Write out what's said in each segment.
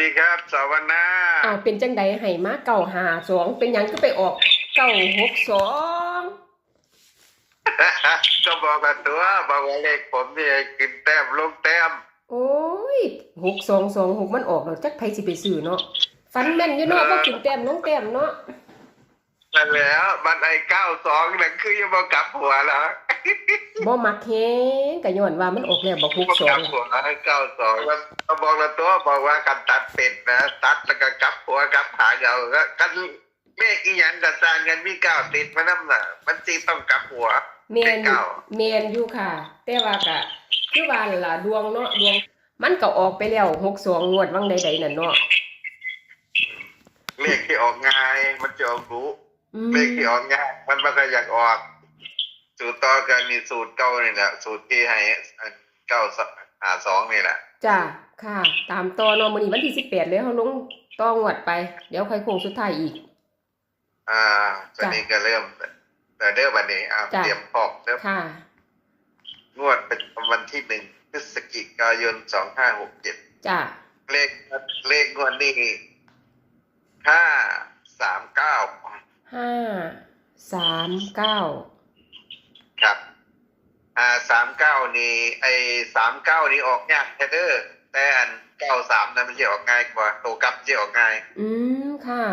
ดีครับสวัสดีอ้าวเป็นจังใดให้มาเก่าหาสองเป็นหยังก็ไปออกเก้าหกสองก็บอกกันตัวบอกว่าเลขผมเนี่ยกินแต้มลงแต้มโอ้ยหกสองสองหกมันออกแล้วจักไผสิไปซื้อเนาะฟันแม่นอยู่เนาะบ่กินแต้มน้องแต้มเนาะนั่นแหล้วมันไอ้เก้าสองนั่นคือยังบอกกลับหัวแล้ว บ่มักแฮงก็ย้อนว่ามันออกแล้วบ่หกบอกสอกลังบหัวเก้าสองก็บอกละตัวบอกว่ากันตัดเป็ดนะตัดแล้วก็กลับหัวกลับหางเอาก็กันเลขอีหยังกับสร้างเงินมีเก้าติดมาน้ำน่ะ มันจีต้องกลับหัวแม่นเลขเก้าแม่นอยู่ค่ะ แต่ว่าก็คือว่านั่นล่ะดวงเนาะดวง มันก็ออกไปแล้วหกสองงวดวังใดๆนั่นเนาะเลขที่ออกง่ายมันจะออกรู้อืมเลขที่ออกง่ายมันไม่ค่อยอยากออก สูตรต่อกันมีสูตรเก้านี่แหละสูตรที่ให้อันเก้าสหาสองนี่แหละจ้าค่ะ ตามต่อเนาะมื้อนี้วันที่18เลยเฮาลงต่องวดไป เดี๋ยวค่อยโค้งสุดท้ายอีก อ่าตอนนี้ก็เริ่มแต่เด้อวันนี้อ่าจ้ะเตรียมพร้อมเริ่มค่ะ งวดเป็นวันที่หนึ่งพฤศจิกายนสองห้าหกเจ็ดจ้าเลขเลขงวดนี้ห้าสามเก้าห้าสามเก้าครับ อ่าสามเก้านี่ไอ้สามเก้านี่ออกยากแท้เด้อแต่อันเก้าสามนั้นมันจะออกง่ายกว่าตัวกลับจะออกง่าย อืมค่ะ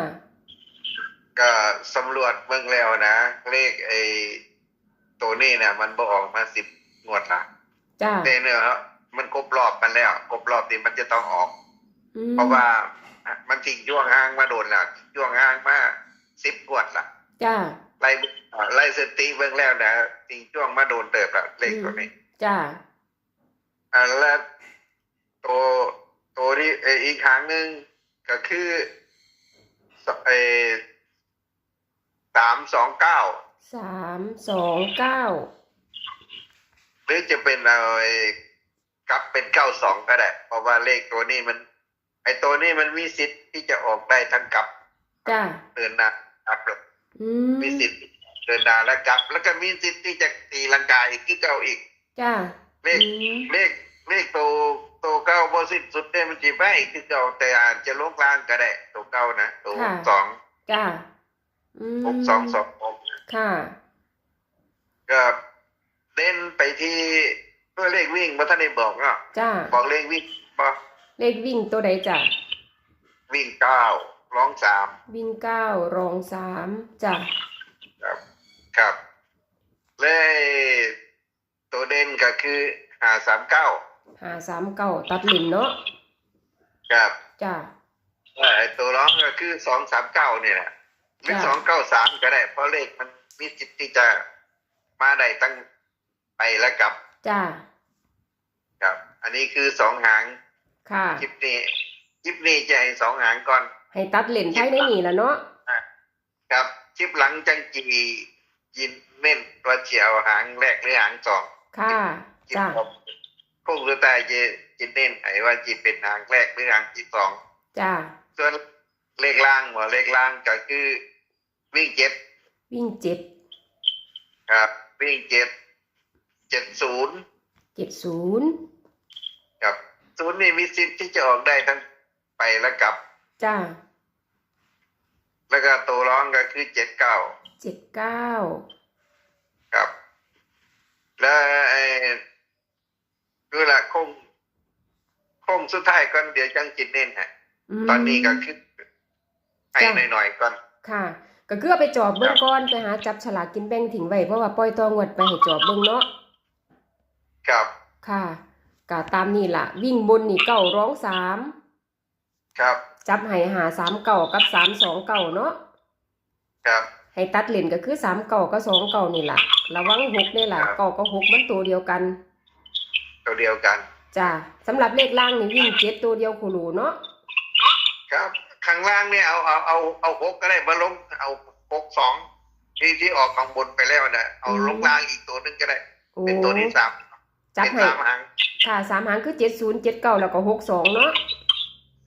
ก็สำรวจเบิ่งแล้วนะ เลขไอ้ตัวนี้เนี่ยมันบ่ออกมาสิบงวดละจ้าเนเนอะครับมันครบรอบมันแล้วครบรอบนี้มันจะต้องออกอืมเพราะว่ามันทิ้งย่วงห้างมาโดนแล้วย่วงห้างมาสิบงวดละจ้า ไล่ไล่สติเบิ่งแล้วนะทิ้งย่วงมาโดนเติบละเลขตัวนี้ จ้าอ่าแล้วตัวตัวที่เอ่ออีกครั้งหนึ่งก็คือสเออสามสองเก้าสามสองเก้าหรือจะเป็นเอาไอ้กลับเป็นเก้าสองก็ได้ เพราะว่าเลขตัวนี้มัน ไอ้ตัวนี้มันมีสิทธิ์ที่จะออกได้ทั้งกลับจ้าเดินหน้ากลับอืม มีสิทธิ์เดินหน้าและกลับ แล้วก็มีสิทธิ์ที่จะตีลังกาอีกที่เก้าอีก จ้าเลขอืมเลขเลขตัวตัวเก้าบสิ้นสุดเนี่ยมันจีไม่คือเก่าแต่อาจจะลงกลางก็ได้ตัวเก้านะตัวสองจ้าอืมหกสองสองหกค่ะก็เล่นไปที่เพื่อเลขวิ่งมาท่านได้บอกเนาะจ้าบอกเลขวิ่งบอกเลขวิ่งตัวใดจ้าวิ่งเก้า ร้องสามวิ่งเก้ารองสามจ้าครับครับและตัวเด่นก็คือหาสามเก้าหาสามเก้าตัดลินเนาะครับจ้าและไอ้ตัวร้องก็คือสองสามเก้าเนี่ยแหละหรือจ้ะสองเก้าสามก็ได้ เพราะเลขมันมีจิตที่จะมาได้ตั้งไปแล้วกลับจ้าครับ อันนี้คือสองหางค่ะคลิปนี้คลิปนี้จะให้สองหางก่อน ให้ตัดเลนไทยในนี่ละเนาะครับคลิปหลังจังจียินเน้นตัวเฉียวหางแรกหรือหางสองค่ะคลิปจ้าผมคงสุดท้ายจะจะเน้นไหนว่าจีเป็นหางแรกหรือหางที่สองจ้าส่วนเลขล่างหัวเลขล่างก็คือวิ่งเจ็ดวิ่งเจ็ดครับวิ่งเจ็ดเจ็ดศูนย์เจ็ดศูนย์ครับศูนย์นี่มีสิทธิ์ที่จะออกได้ทั้งไปและกลับ จ้าแล้วก็ตัวร้องก็คือเจ็ดเก้าเจ็ดเก้าครับ แล้วไอ้คือละคงคงสุดท้ายก่อนเดี๋ยวจังจิตเน้นฮะมตอนนี้ก็คือให้จ้ะหน่อยๆก่อนค่ะ ก็คือเอาไปจอบเบิ้งก้อนไปหาจับฉลากกินแบ่งถิ่งไว้เพราะว่าปล่อยตองวดไปให้จอบเบิ้งเนาะครับค่ะก็ตามนี่ล่ะ วิ่งบนนี่เก้าร้องสามครับ จับให้หาสามเก่ากับสามสองเก่าเนาะครับให้ตัดเลนก็คือสามเก่ากับสองเก่านี่ล่ะระวังหกนี่ล่ะครับเก่ากับหกมันตัวเดียวกัน ตัวเดียวกันจ้าสำหรับเลขล่างนี่วิ่งเจ็ดตัวเดียวโคโลเนาะครับข้างล่างเนี่ยเอาเอาเอาเอาหกก็ได้มาลงเอาหกสองที่ที่ออกข้างบนไปแล้วนะเอาลงล่างอีกตัวหนึงก็ได้โอ้เป็นตัวที่สามจับเป็นให้สามหางค่ะสามหางคือเจ็ดศูนย์เจ็ดเก้าแล้วก็หกสองเนาะ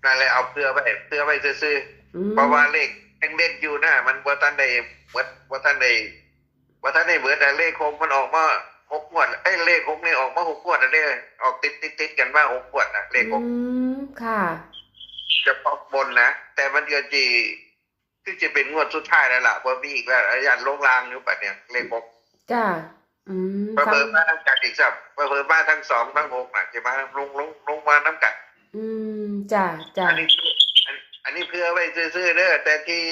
นั่นแหละเอาเพื่อไปเพื่อไปซื้ออืมๆเพราะว่าเลขยังเด่นอยู่นะมันว่าท่านใดเบิดว่าท่านใดว่าท่านใดเบิดแต่เลขคงมันออกมาหกงวดไอ้ยเลขหกนี่ออกมาหกงวดนะเนี่ยออกติดติดติดกันว่าหกงวดนะเลขหกอืมค่ะจะออกบนนะแต่มันก็จีที่จะเป็นงวดสุดท้ายแล้วล่ะเพราะมีอีกแล้วอาจารย์ลงรางอยู่ปะเนี่ยเลขหกจ้าอืมเพิ่ฟัมมาน้ำกัดอีกสับเพิ่มมาทั้งสองทั้งหกน่ะจะมาลงลงลงมาน้ำกัด อืมจ้าจ้าอันนี้อันอันนี้เพื่อไว้ซื้อๆเด้อแต่ที่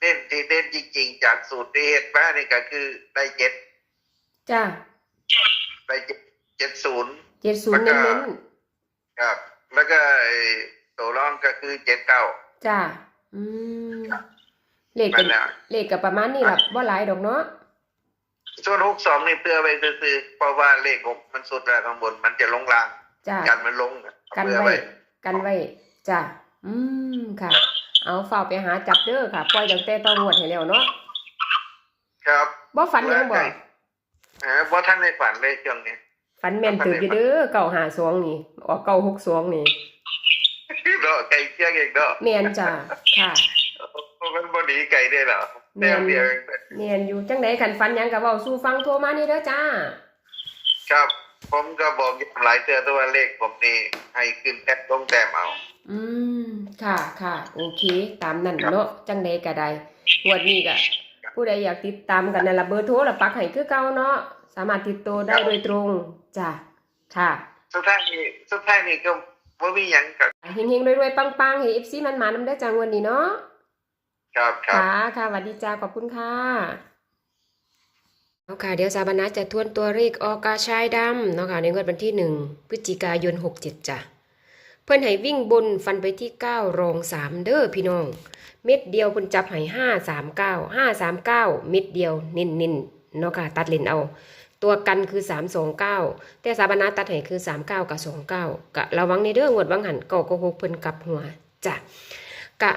เด่นที่เด่นจริง ๆ จากสูตรที่เห็ดมานี่ก็คือได้เจ็ดจ้าได้เจ็ดเจ็ดศูนย์เจ็ดศูนย์เน้นครับ แล้วก็ไอ้ตัวรองก็คือเจ็ดเก้า ๆจ้าอืมเลขนั่กันนแหละ เลขกับประมาณนี้ล่ะบ่หลายดอกเนาะส่วนหกสองนี่เพื่อไว้ซื้อๆเพราะว่าเลขหกมันสุดแล้วข้างบนมันจะลงล่าง จ้ากันมันลงกันเพื่อไว้ไว้ กันไว้จ้าอืมค่ะ เอาเฝ้าไปหาจับเด้อค่ะปล่อยตั้งแต่ตองวดให้แล้วเนาะครับบ่ฝันหยังบ่เออบ่ท่านในฝันเลยช่วงนี้ฝันแม่นตื่นอยู่เด้อเก่าหาสองนี่ออกเก่าหกสองนี่เนาะไก่เชียงเองเนาะแม่นจ้าค่ะมันบ่หนีไก่ได้เหรอแม่แม่นเดียวเองแม่นอยู่จังไดคันฝันหยังก็เว้าสู่ฟังโทรมานี่เด้อจ้า ครับ ผมก็บอกอยู่หลายเตือนตัวเลขผมนี่ให้ขึ้นแต้มลงแต้มเอา อืม ค่ะค่ะโอเค ตามนั้นเนาะจังใดก็ได้งวดนี้ก็ผู้ใดอยากติดตามกันนั่นล่ะเบอร์โทรละปักให้คือเก่าเนาะสามารถติดต่อได้โดยตรงจ้ะค่ะ สุดท้ายนี่สุดท้ายนี่ก็บ่มีหยังกับเฮงๆรวยๆปังๆให้ FC มันมานำได้อจังวันนี้เนาะครับครับค่ะค่ะสวัสดีจ้าขอบคุณค่ะ เอาค่ะเดี๋ยวสาบานะจะทวนตัวเลขออกาชายดำเนาะค่ะในงวดวันที่หนึ่งพฤศจิกายนหกเจ็ดจ้ะเพื่อนให้วิ่งบนฟันไปที่เก้ารองสามเด้อพี่น้อง เม็ดเดียวเพิ่นจับให้ห้าสามเก้าห้าสามเก้าเม็ดเดียวเน้นเนาะค่ะตัดเลนเอา ตัวกันคือสามสองเก้าแต่สาบานะตัดให้คือสามเก้ากับสองเก้ากะระวังในเด้องวดวังหันเก่าก็หกเพิ่นกลับหัวจ้ะกะ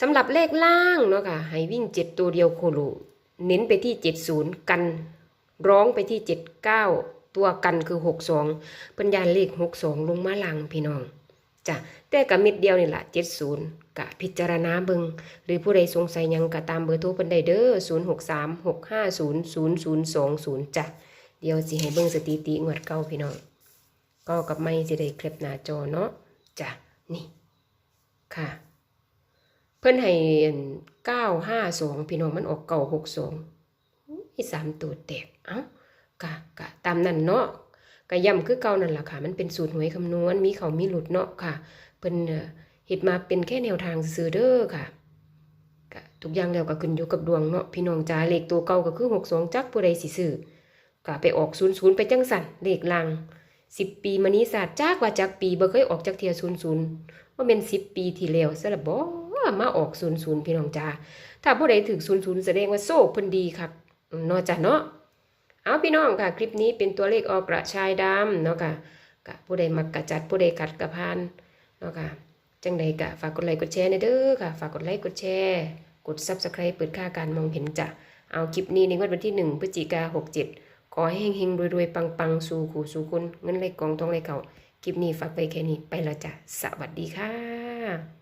สำหรับเลขล่างเนาะค่ะให้วิ่งเจ็ดตัวเดียวโคโล เน้นไปที่เจ็ดศูนย์กันร้องไปที่เจ็ดเก้าตัวกันคือหกสองปัญญาเลขหกสองลงมาลังพี่น้องจ้ะแต่กับมิดเดียวนี่แหละเจ็ดศูนย์กะพิจารณาเบิงหรือผู้ใดสงสัยยังกะตามเบอร์โทรเพิ่นได้เด้อศูนย์หกสามหกห้าศูนย์ศูนย์ศูนย์สองศูนย์จ้ะเดี๋ยวสิให้เบิงสถิติงวดเก้าพี่น้องก็กับไม่สิได้เคล็บหน้าจอเนาะจ้ะนี่ค่ะ เพิ่อนให้เก้าห้าสองพี่น้องมันออกเก้าหกสองอีสามตัวแตกเอ้ากะกะตามนั้นเนาะกะย่ำคือเก่านั่นแหละค่ะ มันเป็นสูตรหวยคำนวณมีเขามีหลุดเนาะค่ะเพิ่นเห็ดมาเป็นแค่แนวทางซื่อเด้อค่ะกะทุกอย่างแล้วก็ขึ้นอยู่กับดวงเนาะพี่น้องจ้าเลขตัวเก่าก็คือหกสองจักผู้ใดสิซื้อกะไปออกศูนย์ศูนย์ไปจังสันเลขลังสิบปีมานี้ศาสตร์จากว่าจักปีบ่เคยออกจากเทียศูนย์ศูนย์ว่าเป็นสิบปีที่แล้วซะละบ่ มาออกศูนย์ศูนย์พี่น้องจ้าถ้าผู้ใดถึกศูนย์ศูนย์แสดงว่าโซ่เพิ่นดีครับนาะจ้ะเนาะเอาพี่น้องค่ะ คลิปนี้เป็นตัวเลขออกกระชายดำเนาะค่ะกะผู้ใดมักกะจัดผู้ใดกัดกะพานเนาะค่ะจังใดกะฝากกดไลค์กดแชร์ในเด้อค่ะ ฝากกดไลค์กดแชร์ กด Subscribe เปิดค่าการมองเห็นจ้ะเอาคลิปนี้ในวดวันที่1พฤศจิกา67ขอให้เฮงๆรวยๆ ปังๆ สู่ขู่สู่คนเงินไหลกองทองไหลเก่าคลิปนี้ฝากไปแค่นี้ไปแล้วจ้ะสวัสดีค่ะ